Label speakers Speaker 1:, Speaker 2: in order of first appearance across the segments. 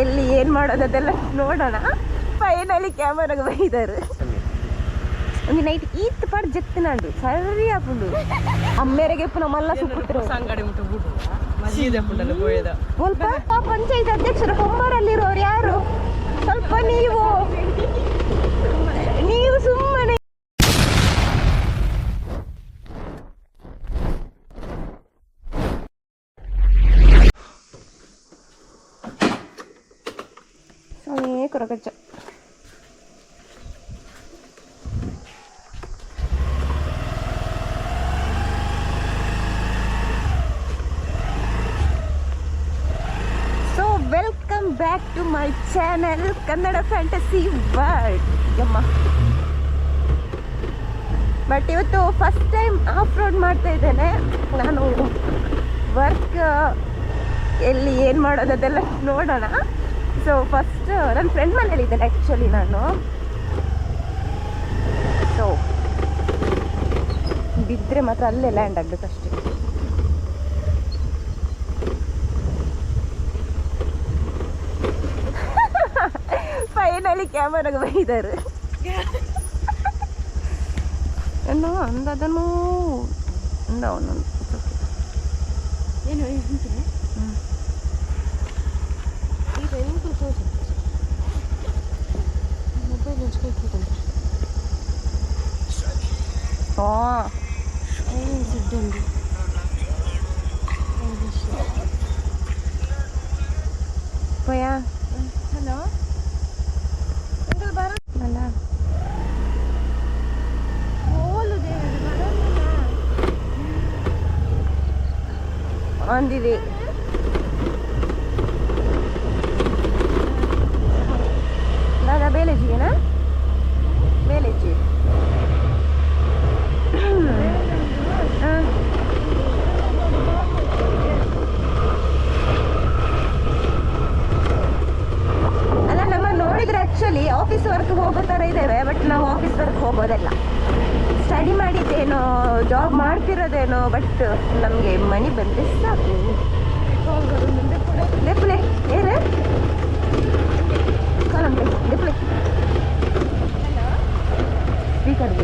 Speaker 1: ಎಲ್ಲಿ ಏನು ಮಾಡೋದು ಅದೆಲ್ಲ ನೋಡೋಣ. ಫೈನಲಿ ಕ್ಯಾಮರಾಗ ಬೈದಾರು. ಒಂದು ನೈಟ್ ಈತ್ ಪಡ್ ಜತ್ತಿನಾಡು ಸರಿ ಆಪುಂಡು. ಅಮ್ಮೇರೆಗೆ
Speaker 2: ನಮ್ಮಲ್ಲ ಪುಂಡಲ್ಲ
Speaker 1: ಸ್ವಲ್ಪ ಪಂಚಾಯತ್ ಅಧ್ಯಕ್ಷರು ಹೊಂಬರಲ್ಲಿರೋರು ಯಾರು? ಸ್ವಲ್ಪ ನೀವು. ನೀವು ಸುಮ್ಮನೆ Koragajja so welcome back to my channel Kannada fantasy world ಯಮ್ಮ. But ಇವತ್ತು ಫಸ್ಟ್ ಟೈಮ್ ಆಫ್ ರೋಡ್ ಮಾಡ್ತಾ ಇದ್ದೇನೆ. ನಾನು ವರ್ಕ್ ಎಲ್ಲಿ ಏನು ಮಾಡೋದು ಅದೆಲ್ಲ ನೋಡೋಣ. ಸೊ ಫಸ್ಟ್ ನನ್ನ ಫ್ರೆಂಡ್ ಮನೇಲಿದ್ದೇನೆ ಆ್ಯಕ್ಚುಲಿ ನಾನು. ಸೊ ಬಿದ್ದರೆ ಮಾತ್ರ ಅಲ್ಲೇ ಲ್ಯಾಂಡ್ ಆಗಬೇಕಷ್ಟೇ ಫೈನಲಿ ಕ್ಯಾಮರಾಗ ಬೈದಾರೆ ಅಂದದನು. ಅಂದ
Speaker 2: ಏನು ಹೇಳ್ತೀನಿ ಈಗ ಹೆಂಗ್ ಕೂತ್ಕೋದು ಮೊಬೈಲ್ ಹಂಚ್ಕೊಳ್ತಿದ್ದಂತೆ
Speaker 1: ಹಾಂ
Speaker 2: ಏನು ಸಿಡ್ಡಂದು
Speaker 1: ಪಯ
Speaker 2: ಹಲೋ ಬರ
Speaker 1: ಅಲ್ಲ
Speaker 2: ಹೋಲು
Speaker 1: ಅಂದಿದೆ ದಾದಾ ಬೇಲೆಜಿಗೆನಾ ಬೇಲೆಜಿ ಹಾಂ ಅಲ್ಲ ನಮ್ಮ ನೋಡಿದ್ರೆ ಆ್ಯಕ್ಚುಲಿ ಆಫೀಸ್ ವರ್ಕ್ ಹೋಗೋ ಥರ ಇದ್ದೇವೆ ಬಟ್ ನಾವು ಆಫೀಸ್ ವರ್ಕ್ ಹೋಗೋದಲ್ಲ ಸ್ಟಡಿ ಮಾಡಿದ್ದೇನೋ ಜಾಬ್ ಮಾಡ್ತಿರೋದೇನೋ ಬಟ್ ನಮಗೆ ಮನಿ ಬಂದರೆ ಸಾಕು ಲೆಪ್ಲೆ ಏನು ಕಾಲಂಬ್ಲೆ ಲೆಪ್ಲೆ ಸ್ಪೀಕರ್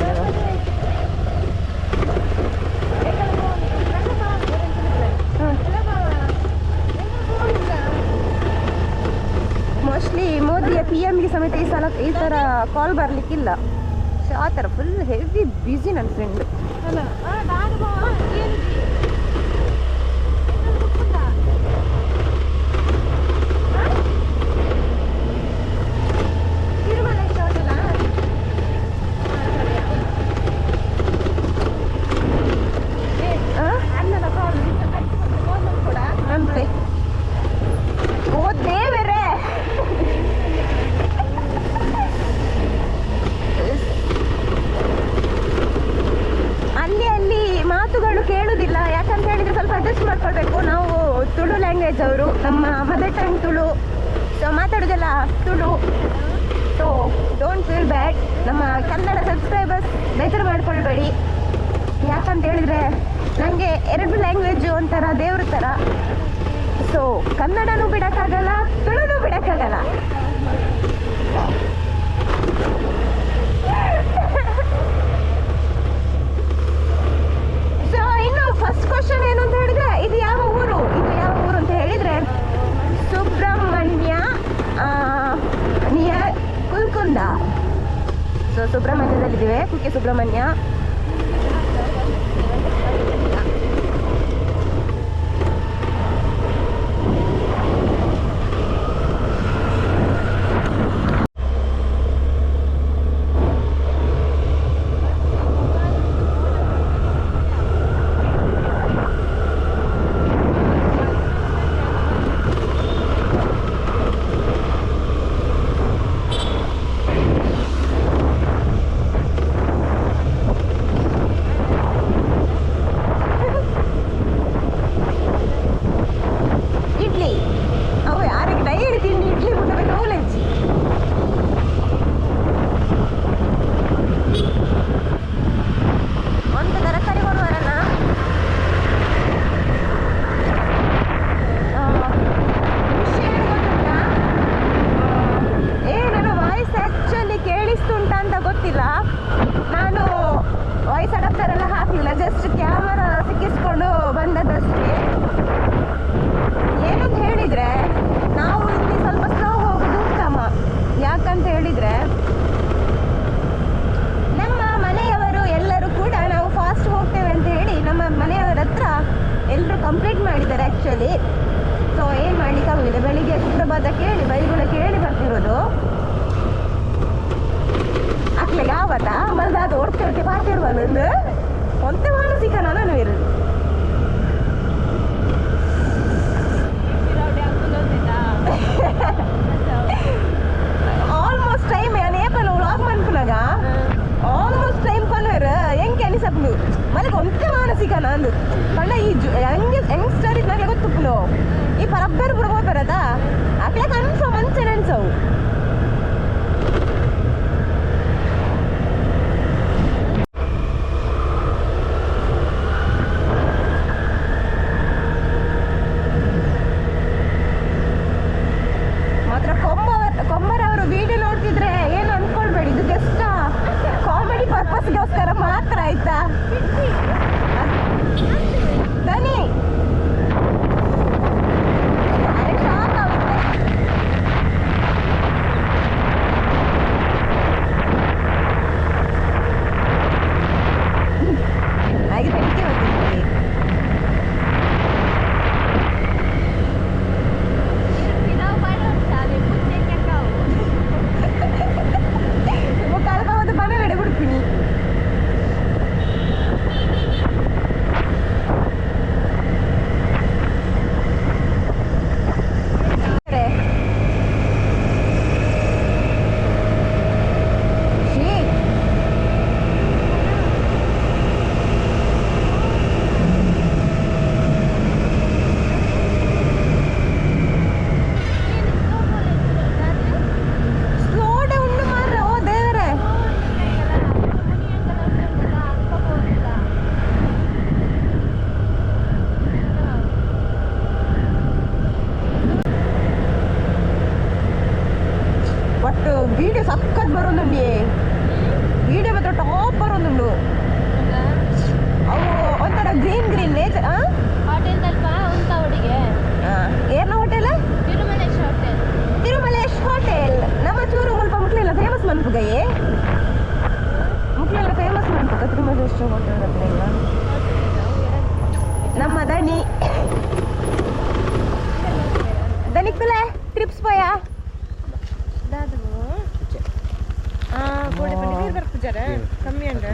Speaker 1: ಮೋಸ್ಟ್ಲಿ ಮೋದಿಯ ಪಿ ಎಮ್ಗೆ ಸಮೇತ ಈ ಸಲ ಈ ಥರ ಕಾಲ್ ಬರಲಿಕ್ಕಿಲ್ಲ. ಸೊ ಆ ಥರ ಫುಲ್ ಹೆವಿ ಬ್ಯುಸಿ ನನ್ನ ಫ್ರೆಂಡ್
Speaker 2: ಅಲ್ಲ ನಾನು ಏನು
Speaker 1: ಅಂತೆ ಓ ದೇವರೇ ಅಲ್ಲಿ ಅಲ್ಲಿ ಮಾತುಗಳು ಕೇಳುವುದಿಲ್ಲ ಯಾಕಂತ ಹೇಳಿದ್ರೆ ಸ್ವಲ್ಪ ಅಡ್ಜಸ್ಟ್ ಮಾಡ್ಕೊಳ್ಬೇಕು ನಾವು ತುಳು ಲ್ಯಾಂಗ್ವೇಜ್ ಅವರು ನಮ್ಮ mother tongue Tulu so ಮಾತಾಡೋದೆಲ್ಲ Tulu so don't feel bad ನಮ್ಮ ಕನ್ನಡ ಸಬ್ಸ್ಕ್ರೈಬರ್ಸ್ ಬೇಜಾರು ಮಾಡ್ಕೊಳ್ಬೇಡಿ. ಯಾಕಂತ ಹೇಳಿದ್ರೆ ನನಗೆ ಎರಡು ಲ್ಯಾಂಗ್ವೇಜು ಒಂಥರ ದೇವ್ರ ಥರ ಸೊ ಕನ್ನಡನೂ ಬಿಡೋಕ್ಕಾಗಲ್ಲ, ತುಳುನೂ ಬಿಡೋಕ್ಕಾಗಲ್ಲ. ಸೊ ಇನ್ನು ಫಸ್ಟ್ ಕ್ವಶನ್ ಏನು ಅಂತ ಹೇಳಿದ್ರೆ, ಇದು ಯಾವ ಊರು? ಇದು ಯಾವ ಊರು ಅಂತ ಹೇಳಿದ್ರೆ, ಸುಬ್ರಹ್ಮಣ್ಯ ನಿಯರ್ ಕುಲ್ಕುಂದ. ಸೊ ಸುಬ್ರಹ್ಮಣ್ಯದಲ್ಲಿದ್ದೀವಿ ಕುಕ್ಕೆ ಸುಬ್ರಹ್ಮಣ್ಯ ಹೆಂಗೆ ಅನಿಸಪ್ನು ಮಲಗ ಒಂತೆ ಮಾನಸಿಕ ನಂದು. ಪಂಡ ಈ ಹೆಂಗೆ ಯಂಗ್ಸ್ಟರ್ ಇದ್ನಾಗೆ ಗೊತ್ತುಪ್ಪುನು ಈ ಪರಬ್ಬರು ಬುಡ ಹೋಗ್ಬರದ ಅಕ್ಲೆ ಕನ್ಸೋ ಮಂಚೆ ನೆನ್ಸವು ಮಾತ್ರ ಕೊಂಬ ಕೊಂಬರವರು ವಿಡಿಯೋ ನೋಡ್ತಿದ್ರೆ ಏನು ಅನ್ಕೊಳ್ಬೇಡಿ ಇದು ಜಸ್ಟ್ ಕಾಮಿಡಿ ಪರ್ಪಸ್ಗೋಸ್ಕರ ಮಾತ್ರ ಆಯ್ತಾ ದನಿ ಅರೆ ಶಾಕ್ ಆಗುತ್ತೆ ಹಾಗೆ ಬೆಳಿಗ್ಗೆ ಬಂದಿದ್ದೀನಿ ಮುಖಾಲ ಒಂದು ಮನೆ ನಡೆ ಬಿಡ್ತೀನಿ ಸ್ಲೋ ಡೌನ್ ಮಾರ್ರೆ ಓ ದೇವರೇ ಒಟ್ಟು ವಿಡಿಯೋ ಸಕ್ಕತ್ ಬರೋದುಂಡಿ ವಿಡಿಯೋ ಮಾತ್ರ ಟಾಪ್ ಬರೋದುಂಡು ಅವು ಒಂಥರ ಗ್ರೀನ್ ಗ್ರೀನ್ ನೇಚರ್ ಏರ್ನ ಹೋಟೆಲ್. ತಿರುಮಲೇಶ್ ಹೋಟೆಲ್. ನಮ್ಮ ಚೂರು ಮುಲ್ಪ ಮುಕ್ಲಿಲ್ಲ ಫೇಮಸ್ ಮನ್ಪುಗಯ್ಯೆ ಮುಕ್ಲಿಲ್ಲ ಫೇಮಸ್ ಮನ್ಪುಗ ತಿರುಮಲೇಶ್ ಹೋಟೆಲ್ ಇಲ್ಲ? ನಮ್ಮ ದಣಿ. ದನಿಕ್ ತುಲೆ ಟ್ರಿಪ್ಸ್ ಪೋಯ
Speaker 2: ಕಮ್ಮಿ ಅಂಡ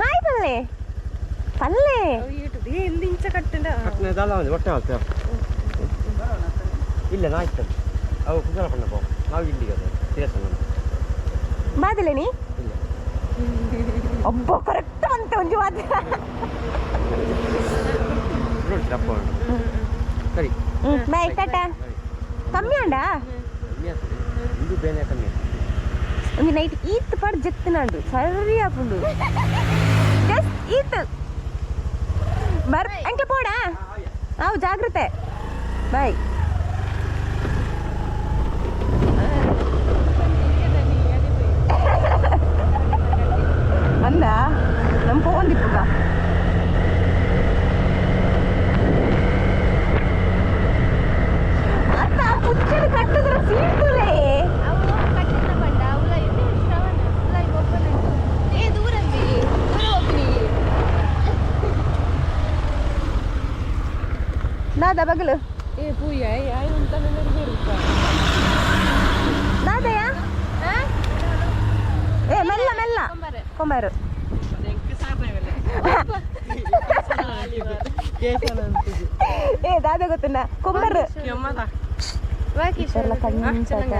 Speaker 1: ಹಾಯ್ ಪಲ್ಲೆ. ಪಲ್ಲೆ
Speaker 2: ಇಂಚ
Speaker 3: ಕಟ್ಟಂಡ ಕಟ್ಟನೆದಲ್ಲ ಒಟ್ಟೆ ಹಾಕ್ತೆ. ಇಲ್ಲ ನಾಯ್ತು ಅವು ಕುಸಲ ಪಣ್ಣ ಪೋ ನಾವು ಇಲ್ಲಿಗೆ
Speaker 1: ಬಾದಿಲ್ಲ ನೀ? ಒಬ್ಬ ಕರೆಕ್ಟ್ ಅಂತ
Speaker 3: ಒಂದು ಮಾತು. ಸರಿ.
Speaker 1: ಟಾಟಾ. ಕಮ್ಮಿ ಅಂಡ
Speaker 3: ಕಮ್ಮಿ ಬೇನೆ ಕಮ್ಮಿ
Speaker 1: ಒಂದು ನೈಟ್ ಈತ್ ಪಾಡ್ ಜತ್ ನಾಡು ಸರಿ ಹಾಕೊಂಡು ಜಸ್ಟ್ ಈತ್ ಬರ್ ಅಂಕೆ ಪೋಡ. ನಾವು ಜಾಗ್ರತೆ. ಬಾಯ್ ಅಂದ? ನಮ್ಮ ದಿಪ್ಪ ಅತ್ತ ಪುಚ್ಚಡಿ ಕಟ್ಟಿದ್ರೆ ಸೀಟುಲೇ ನಾದ ಬಗಲು.
Speaker 2: ಏ ಪೂಯ ಯಾಯ್ ಅಂತ
Speaker 1: ನಾದಯ್ಯ ಏ ಮೆಲ್ಲ ಮೆಲ್ಲ. ಕೊಂಬಾರು. ಏ ದಾದ ಗೊತ್ತುಂಡ ಕೊಂಬರು. ಎಲ್ಲ ಕಂಚಟ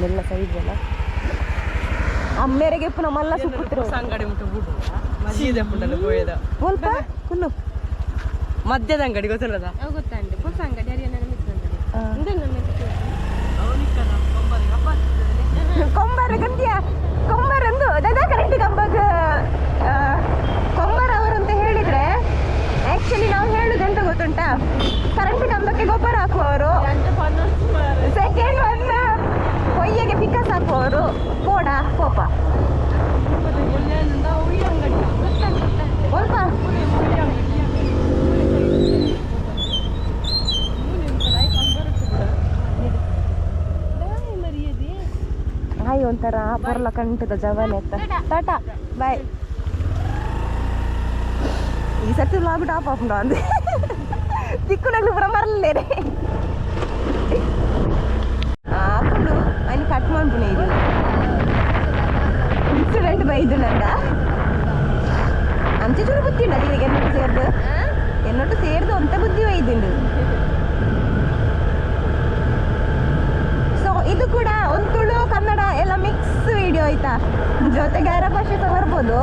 Speaker 1: ಮೆಲ್ಲ ಸೈಜಲ್ಲ ಅಮ್ಮೇರೆಗೆ ಪುನಃ ಮಲ್ಲ ಸುಪ್ಪುತ್ತಿರು
Speaker 4: ಅಂಗಡಿ ಉಂಟು ಬಿಡು. ಹೋಯದ
Speaker 1: ಸ್ವಲ್ಪ ಕುಲ್ಲು
Speaker 4: ಮದ್ಯದ ಅಂಗಡಿ ಗೊತ್ತಿಲ್ಲದ?
Speaker 2: ಅಂಗಡಿ ಹರಿಯಾಣ ಇಂದ ನಮ್ಮ
Speaker 1: ಕೊಂಬರ ಕೊಂಬರಂದು? ದದ ಕರೆಕ್ಟ್ ಕಂಬಗ ಕೊಂಬರ ಅವರು ಅಂತ ಹೇಳಿದ್ರೆ. ಆಕ್ಚುಲಿ ನಾವು ಹೇಳುದು ಎಂತ ಗೊತ್ತುಂಟಾ? ಕರೆಂಟ್ ಕಂಬಕ್ಕೆ ಗೊಬ್ಬರ ಹಾಕುವವರು. Second one ಕೊಯ್ಯಗೆ ಪಿಕಸ್ ಹಾಕುವವರು. ಕೋಡ ಕೋಪ? ಅಂತಾರ ಬರಲ ಕಂಟದ ಜವಾನ್ ಎತ್ತ ಟಾಟಾ ಬಾಯ್ ఈ సత్యం లాబిట్ ఆఫ్ ఆఫ్ ఉంది దిక్కు నాకు భ్రమరలేదే ఆకులు ఆయన కట్టమంటున్నాయి ఇది. ఇన్సిడెంట్ బయదునంట అంచె చూడు బుద్ధిండు అది ఎన్నట్టు సేర్దు ఎన్నట్టు సేర్దు అంత బుద్ధి బయదుండు ಇದು ಕೂಡ ಒಂದು ತುಳು ಕನ್ನಡ ಎಲ್ಲ ಮಿಕ್ಸ್ ವಿಡಿಯೋ ಆಯ್ತಾ? ಜೊತೆಗೆ ಅರ ಭಾಷೆ ಸಹ ಬರ್ಬೋದು.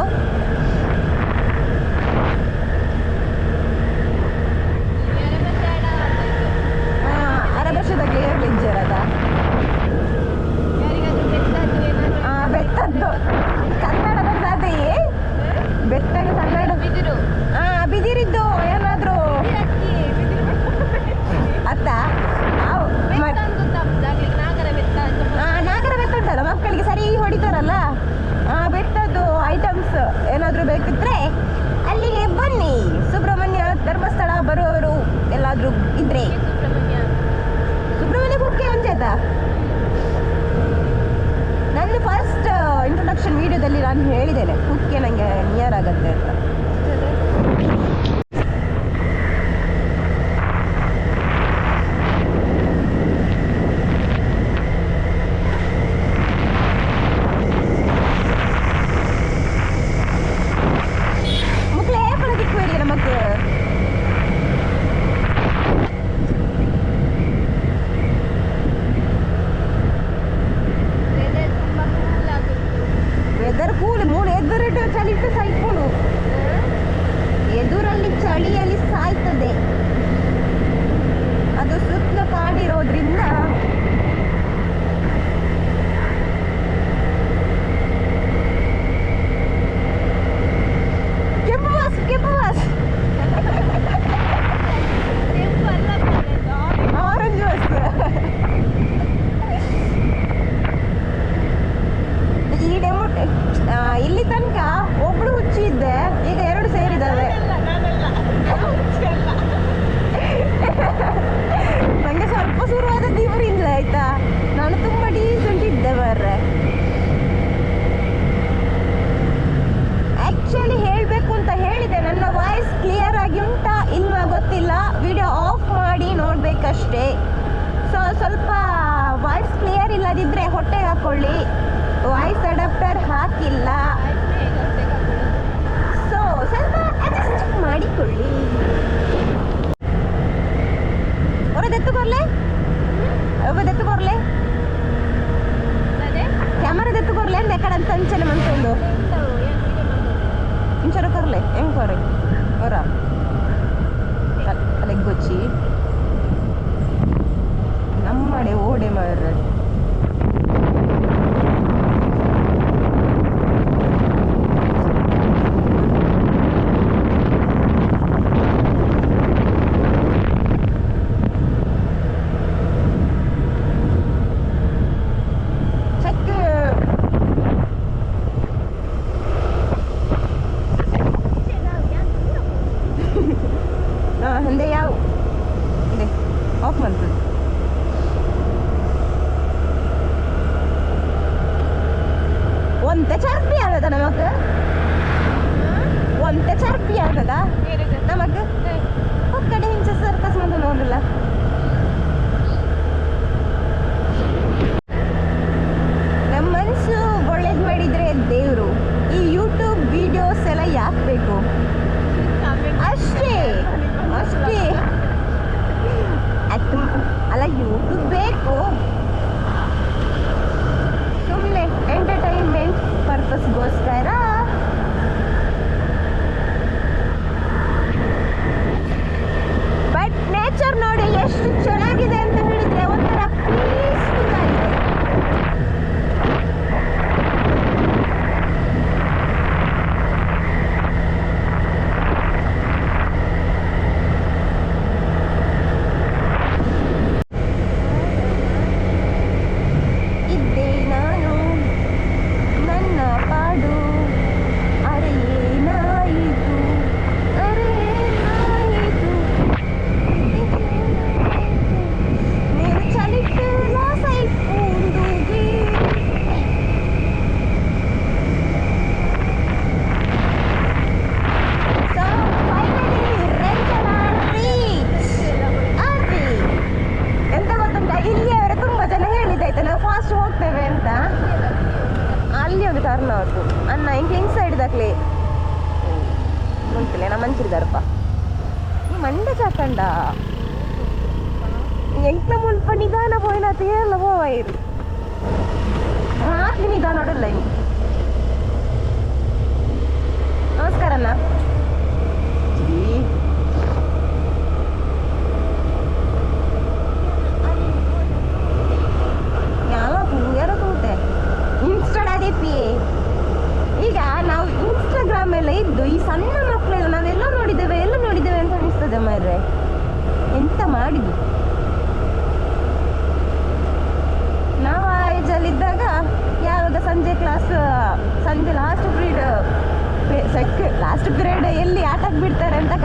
Speaker 1: ಇಲ್ಲಿ ತನಕ ಒಬ್ಳು ಹುಚ್ಚಿ ಇದ್ದೆ. ಈಗ ಎರಡು ಸೇರಿದ್ದಾವೆ ನಂಗೆ ಸ್ವಲ್ಪ ಶುರುವಾದದ್ದು ಇವರಿಂದ ಆಯ್ತಾ? ನಾನು ತುಂಬಾ ಡೀಸೆಂಟ್ ಇದ್ದೆ ಬರ್ರೆ ಆಕ್ಚುಲಿ ಹೇಳಬೇಕು ಅಂತ ಹೇಳಿದೆ ನನ್ನ ವಾಯ್ಸ್ ಕ್ಲಿಯರ್ ಆಗಿ ಉಂಟಾ ಇಲ್ವಾ ಗೊತ್ತಿಲ್ಲ. ವಿಡಿಯೋ ಆಫ್ ಮಾಡಿ ನೋಡ್ಬೇಕಷ್ಟೇ. ಸೊ ಸ್ವಲ್ಪ ವಾಯ್ಸ್ ಕ್ಲಿಯರ್ ಇಲ್ಲದಿದ್ರೆ ಹೊಟ್ಟೆಗೆ ಹಾಕೊಳ್ಳಿ. ವಾಯ್ಸ್ ಅಡಾಪ್ಟರ್ ಹಾಕಿಲ್ಲ. ಸೊ ಸ್ವಲ್ಪ ಅಡ್ಜಸ್ಟ್ ಮಾಡಿಕೊಳ್ಳಿ. ಹೊರದೆತ್ತು ಬರ್ಲೆ ಒಬ್ಬದೆತ್ತು ಬರ್ಲೆ ಕ್ಯಾಮರಾದೆತ್ತು ಬರ್ಲೆ ಅಂದೆ ಕಡೆ ಅಂತ ಅಂಚನೆ ಮಂತ್ಕೊಂಡು ಇಂಚರ ಕರ್ಲೆ ಹೆಂಗ್ ಕೊರೆ ಹೊರ ತಲೆಗೊಚ್ಚಿ ನಮ್ಮಡೆ ಓಡೆ ಮಾರ್ರೆ.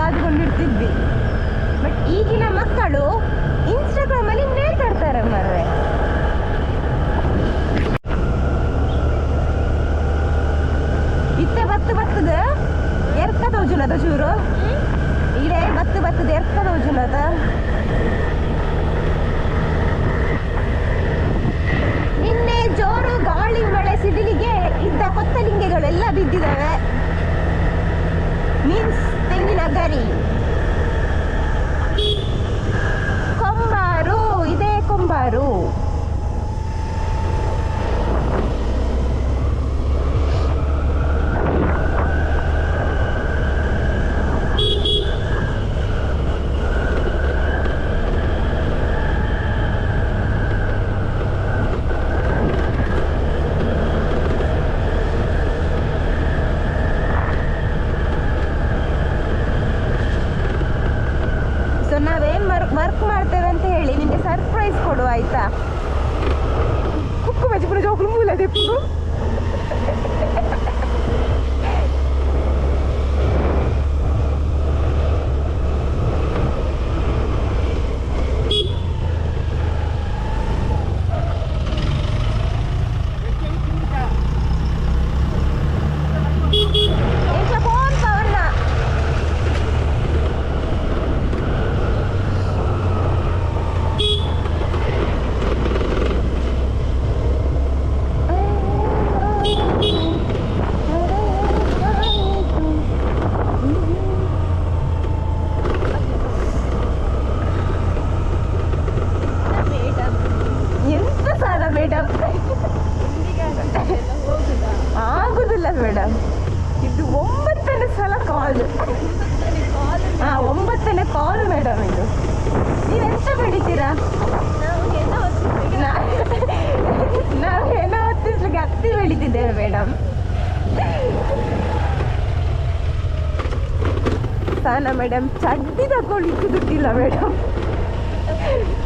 Speaker 1: ಕಾದುಕೊಂಡಿರ್ತಿದ್ವಿ. ಬಟ್ ಈಗಿನ ಮಕ್ಕಳು ಇನ್ಸ್ಟಾಗ್ರಾಮಲ್ಲಿ ನೇತಾಡ್ತಾರೆ ಮರ್ರೆ. ಇತ್ತೆ ಬತ್ತು ಬತ್ತದ? ಎರ್ಕ ತೋಜುನದ ಚೂರು? ಇಡೇ ಬತ್ತು ಬತ್ತದ ಎರ್ಕ ತೋಜುನದ ನಿನ್ನೆ ಜೋರು ಗಾಳಿ, ಮಳೆ, ಸಿಡಿಲಿಗೆ ಇದ್ದ ಕೊತ್ತಲಿಂಗೆಗಳೆಲ್ಲ ಬಿದ್ದಿದ್ದಾವೆ благодарю. ಸಾಲ ಮೇಡಮ್ ಚಡ್ಡಿ ತಗೊಳ್ಳಿಕ್ಕೆ ದುಡ್ಡಿಲ್ಲ ಮೇಡಮ್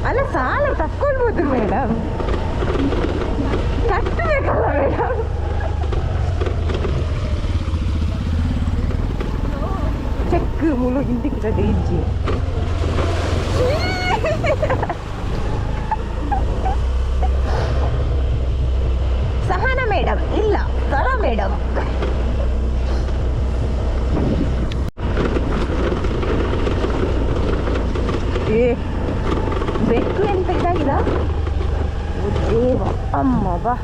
Speaker 1: ಅಲ್ಲ, ಸಾಲ ತಕ್ಕೊಳ್ಬೋದು ಮೇಡಮ್ ಕಟ್ಟಬೇಕಲ್ಲ ಮೇಡಮ್ ಚೆಕ್ ಮುಳು ಹಿಂದಿಕ್ಕಿರೋದು ಇಜ್ಜಿ. ಸಹನ ಮೇಡಮ್ ಇಲ್ಲ ಸಲ ಮೇಡಮ್ ಬೆಕ್ಕು ಎಂತ ಇದಾಗಿದ ಅಮ್ಮ ಬಾ.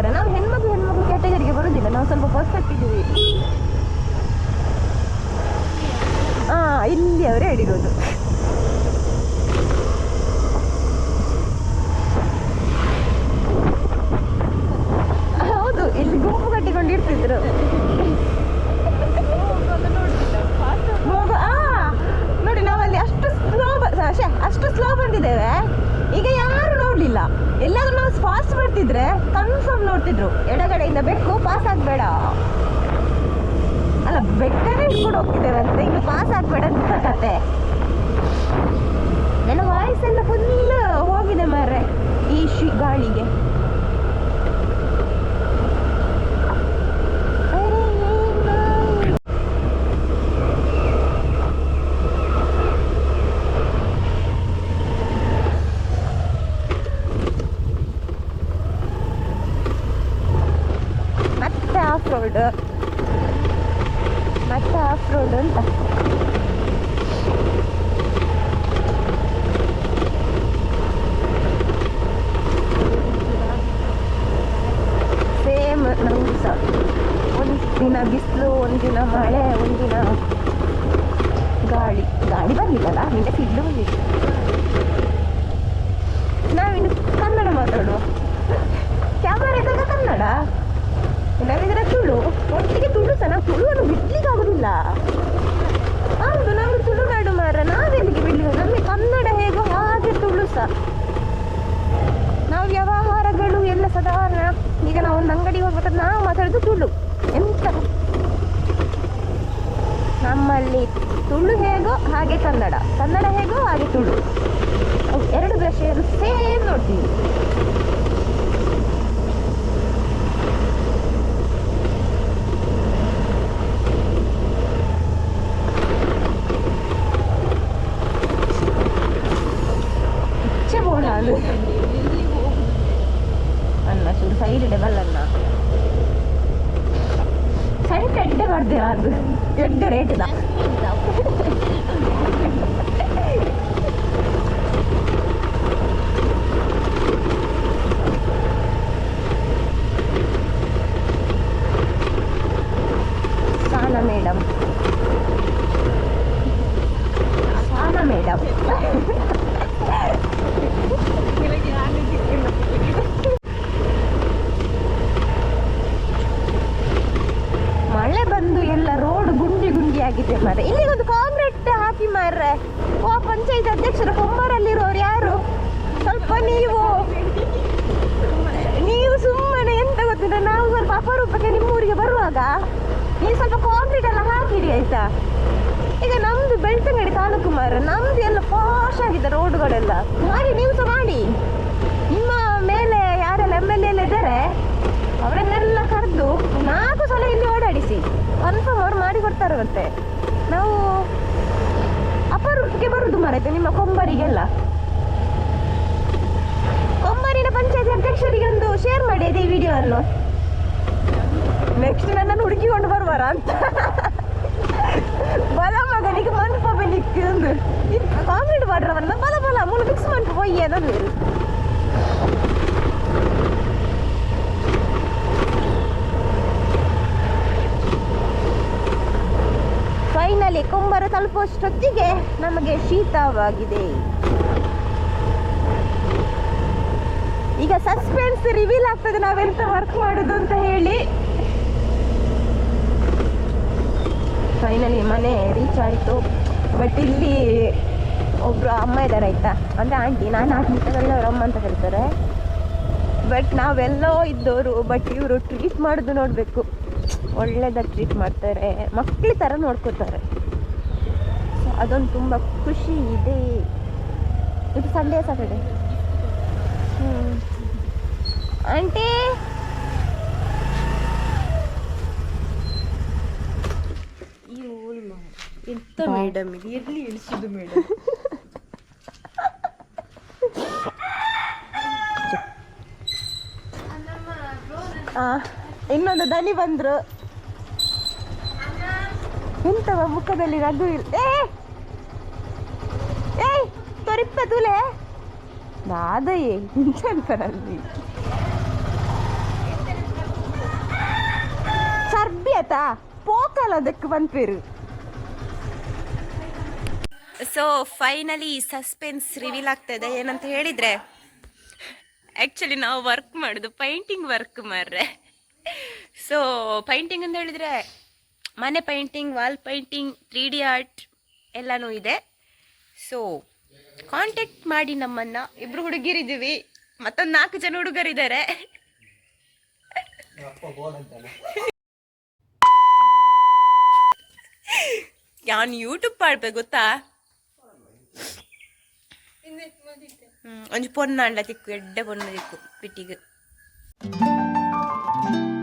Speaker 1: ಮಾರ ನಾವು ಹೆಣ್ಮಗು ಹೆಣ್ಮಗು ಕ್ಯಾಟಗರಿಗೆ ಬರುದಿಲ್ಲ. ನಾವು ಸ್ವಲ್ಪ ಪರ್ಫೆಕ್ಟ್ ಇದ್ದೀವಿ. ಹಾ ಇಲ್ಲಿ ಅವರೇ ಹೇಳಿರೋದು ಹೌದು ಇಲ್ಲಿ ಗುಂಪು ಕಟ್ಟಿಕೊಂಡು ಇರ್ತಿದ್ರು ಹೋಗು ಆ ನೋಡಿ ನಾವಲ್ಲಿ ಅಷ್ಟು ಸ್ಲೋ ಅಷ್ಟು ಸ್ಲೋ ಬಂದಿದ್ದೇವೆ ಈಗ ಯಾರು ನೋಡ್ಲಿಲ್ಲ ಎಲ್ಲಾದ್ರೂ ನಾವು ಫಾಸ್ಟ್ ಬರ್ತಿದ್ರೆ ಕನ್ಫರ್ಮ್ ನೋಡ್ತಿದ್ರು ಎಡಗಡೆಯಿಂದ ಬೆಕ್ಕು ಪಾಸ್ ಆಗ್ಬೇಡ ಅಲ್ಲ ಬೆಕ್ಕನೇ ಹಿಡ್ಕೊಂಡು ಹೋಗ್ತಿದ್ದೇವೆ ಅಂತ ಇನ್ನು ಪಾಸ್ ಆಗ್ಬೇಡ ಅಂತ ಕತೆ ನನ್ನ ವಾಯ್ಸ್ ಎಲ್ಲ ಫುಲ್ ಹೋಗಿದೆ ಮಾರ್ರೆ ಈ ಶಿ ಗಾಳಿಗೆ ಅರೆ ಏನು? ಮತ್ತೆ ಆಫ್ ರೋಡ್ ಮತ್ತೆ ಆಫ್ ರೋಡ್ ಅಂತ ಸೇಮ್ ನಮಗೂ ಸಹ ಒಂದು ದಿನ ಬಿಸಿಲು ಒಂದಿನ ಮಳೆ ಒಂದಿನ ಗಾಳಿ ಗಾಳಿ ಬರ್ಲಿಲ್ಲಲ್ಲ ನಿನ್ನೆ ಸಿಡ್ಲು ಬಂದಿತ್ತು ನಾವಿನ್ನು ಕನ್ನಡ ಮಾತಾಡುವ ಕ್ಯಾಮರಾ ಇದ್ದಾಗ ಕನ್ನಡ ಇಲ್ಲದಿದ್ರೆ ತುಳು ಒಟ್ಟಿಗೆ ತುಳು ಸಹ ನಾವು ತುಳುವನ್ನು ಬಿಡ್ಲಿಕ್ಕೆ ಆಗುದಿಲ್ಲ ಹೌದು ನಮ್ಗೆ ತುಳುನಾಡು ಮಾರ ನಾವೆಲ್ಲಿಗೆ ಬಿಡ್ಲಿಕ್ಕೆ ನಮಗೆ ಕನ್ನಡ ಹೇಗೋ ಹಾಗೆ ತುಳು ಸಹ ನಾವು ವ್ಯವಹಾರಗಳು ಎಲ್ಲ ಸಾಧಾರಣ ಈಗ ನಾವು ಒಂದು ಅಂಗಡಿಗೆ ಹೋಗ್ಬೇಕಾದ್ರೆ ನಾವು ಮಾತಾಡೋದು ತುಳು ಎಂತ? ನಮ್ಮಲ್ಲಿ ತುಳು ಹೇಗೋ ಹಾಗೆ ಕನ್ನಡ. ಕನ್ನಡ ಹೇಗೋ ಹಾಗೆ ತುಳು. ಎರಡು ಭಾಷೆಯನ್ನು ಸೇಮ್ ನೋಡ್ತೀವಿ. ಇಚ್ಛೆ ಬೋಡ ಅದು ಅನ್ನ ಚೂರು ಸೈಡ್ ಇದೆ ಬಲ್ಲನ್ನ ಸೈಡ್ ಎಡ್ಡೆ ಮಾಡ್ದೆ ಅದು ಎಡ್ಡೆ ರೇಟ್ ಇದ ಸಾನ ಮೇಡಮ್ ಸಾನ ಮೇಡಮ್ ಮಳೆ ಬಂದು ಎಲ್ಲ ರೋಡ್ ಗುಂಡಿ ಗುಂಡಿ ಆಗಿದೆ ಮಾರ್ರೆ ಇಲ್ಲಿ ಒಂದು ಕಾಂಕ್ರೀಟ್ ಹಾಕಿ ಮಾರ್ರೆ ಓ ಪಂಚಾಯತ್ ಅಧ್ಯಕ್ಷರು ಕೊಂಬರಲ್ಲಿರೋರು ಯಾರು ಸ್ವಲ್ಪ ನೀವು ನೀವು ಸುಮ್ಮನೆ ಎಂತ ಗೊತ್ತಿಲ್ಲ ನಾವು ಸ್ವಲ್ಪ ಅಪರೂಪಕ್ಕೆ ನಿಮ್ಮ ಊರಿಗೆ ಬರುವಾಗ ನೀವು ಸ್ವಲ್ಪ ಕಾಂಕ್ರೀಟ್ ಎಲ್ಲ ಹಾಕಿಡಿ ಆಯ್ತಾ ಈಗ ನಮ್ದು ಬೆಳ್ತಂಗಡಿ ತಾಲೂಕು ಮಾರ ನಮ್ದು ಎಲ್ಲ ಪಾಶ್ ಆಗಿದೆ ರೋಡ್ಗಳೆಲ್ಲ ಹಾಗೆ ನೀವು ಸಹ ಮಾಡಿ ನಿಮ್ಮ ಮೇಲೆ ಯಾರೆಲ್ಲ ಎಂ ಎಲ್ ಎಲ್ಲ ಇದ್ದಾರೆ ಅವರನ್ನೆಲ್ಲ ಕರೆದು ನಾಲ್ಕು ಸಲ ಇಲ್ಲಿ ಓಡಾಡಿಸಿ ಕನ್ಫರ್ಮ್ ಅವ್ರು ಮಾಡಿ ಕೊಡ್ತಾರಂತೆ. ನಾವು ಅಪರೂಪಕ್ಕೆ ಬರುದು ಮಾರೈತೆ, ನಿಮ್ಮ ಕೊಂಬರಿಗೆಲ್ಲ ಕೊಂಬರಿನ ಪಂಚಾಯತಿ ಅಧ್ಯಕ್ಷರಿಗೆ ಒಂದು ಶೇರ್ ಮಾಡಿ ಅದೇ ವಿಡಿಯೋ ಅನ್ನು ನೆಕ್ಸ್ಟ್ ನನ್ನನ್ನು ಹುಡುಕಿಕೊಂಡು ಬರುವಾರ ಅಂತ. ಬಲ ಮಗನಿಗೆ ಮಂಟಪ ಬೆಲಿಕ್ಕೆ ಒಂದು ಕಾಮೆಂಟ್ ಮಾಡ್ರವನ್ನ ಬಲ ಬಲ, ಮೂಲ ಫಿಕ್ಸ್ ಮಂಟಪ ಪೊಯ್ಯ ಫೈನಲಿ ಕುಂಬಾರ ತಲುಪುವಷ್ಟೊತ್ತಿಗೆ ನಮಗೆ ಶೀತವಾಗಿದೆ. ಈಗ ಸಸ್ಪೆನ್ಸ್ ರಿವೀಲ್ ಆಗ್ತದೆ. ನಾವೆಂತ ವರ್ಕ್ ಮಾಡುದು ಅಂತ ಹೇಳಿ. ಫೈನಲಿ ಮನೆ ರೀಚ್ ಆಯಿತು. ಬಟ್ ಇಲ್ಲಿ ಒಬ್ಬರು ಅಮ್ಮ ಇದ್ದಾರೆ ಆಯ್ತಾ? ಅಂದರೆ ಆಂಟಿ ನಾನು ಆಂಟಿ ಅವ್ರ ಅಮ್ಮ ಅಂತ ಹೇಳ್ತಾರೆ ಬಟ್ ನಾವೆಲ್ಲೋ ಇದ್ದವರು ಬಟ್ ಇವರು ಟ್ರೀಟ್ ಮಾಡೋದು ನೋಡಬೇಕು. ಒಳ್ಳೇದಾಗಿ ಟ್ರೀಟ್ ಮಾಡ್ತಾರೆ. ಮಕ್ಕಳ ಥರ ನೋಡ್ಕೋತಾರೆ. ಸೊ ಅದೊಂದು ತುಂಬ ಖುಷಿ ಇದೆ. ಇದು ಸಂಡೇ ಸಾಟರ್ಡೆ ಹ್ಞೂ ಆಂಟಿ
Speaker 2: ಎಂತ ಮೇಡಮ್ ಇದು? ಎಲ್ಲಿ ಇಳಿಸುದು ಮೇಡಮ್
Speaker 1: ಆ, ಇನ್ನೊಂದು ದನಿ ಬಂದ್ರು. ಎಂತವ ಮುಖದಲ್ಲಿ ನಗು ಇಲ್ಲ ಏ! ಏಯ್ ತೊರಿಪ್ಪ ತುಲೆ ನಾದಯೇ ಹಿಂಚಂತನಲ್ಲಿ ಸರ್ಬಿಯತಾ ಪೋಕಲ್ ಅದಕ್ಕೆ ಬಂದ್ಪೇರು ಸೊ ಫೈನಲಿ ಸಸ್ಪೆನ್ಸ್ ರಿವೀಲ್ ಆಗ್ತದೆ. ಏನಂತ ಹೇಳಿದ್ರೆ ಆ್ಯಕ್ಚುಲಿ ನಾವು ವರ್ಕ್ ಮಾಡೋದು ಪೈಂಟಿಂಗ್ ವರ್ಕ್ ಮಾರ್ರೆ. ಸೊ ಪೈಂಟಿಂಗ್ ಅಂತ ಹೇಳಿದ್ರೆ, ಮನೆ painting wall painting three D art ಎಲ್ಲನೂ ಇದೆ. ಸೊ ಕಾಂಟ್ಯಾಕ್ಟ್ ಮಾಡಿ ನಮ್ಮನ್ನ. ಇಬ್ರು ಹುಡುಗಿರಿದ್ದೀವಿ. ಮತ್ತೊಂದು ನಾಲ್ಕು ಜನ ಹುಡುಗರಿದ್ದಾರೆ. ನಾನು ಯೂಟ್ಯೂಬ್ ಮಾಡ್ಬೇಕು ಗೊತ್ತಾ? ಒಂಜಿ ಪೊನ್ನ ಅಂಡ ತಿಕ್ಕು, ಎಡ್ಡೆ ಪೊನ್ನ ತಿಕ್ಕು, ಪಿಟ್ಟಿಗೆ. Música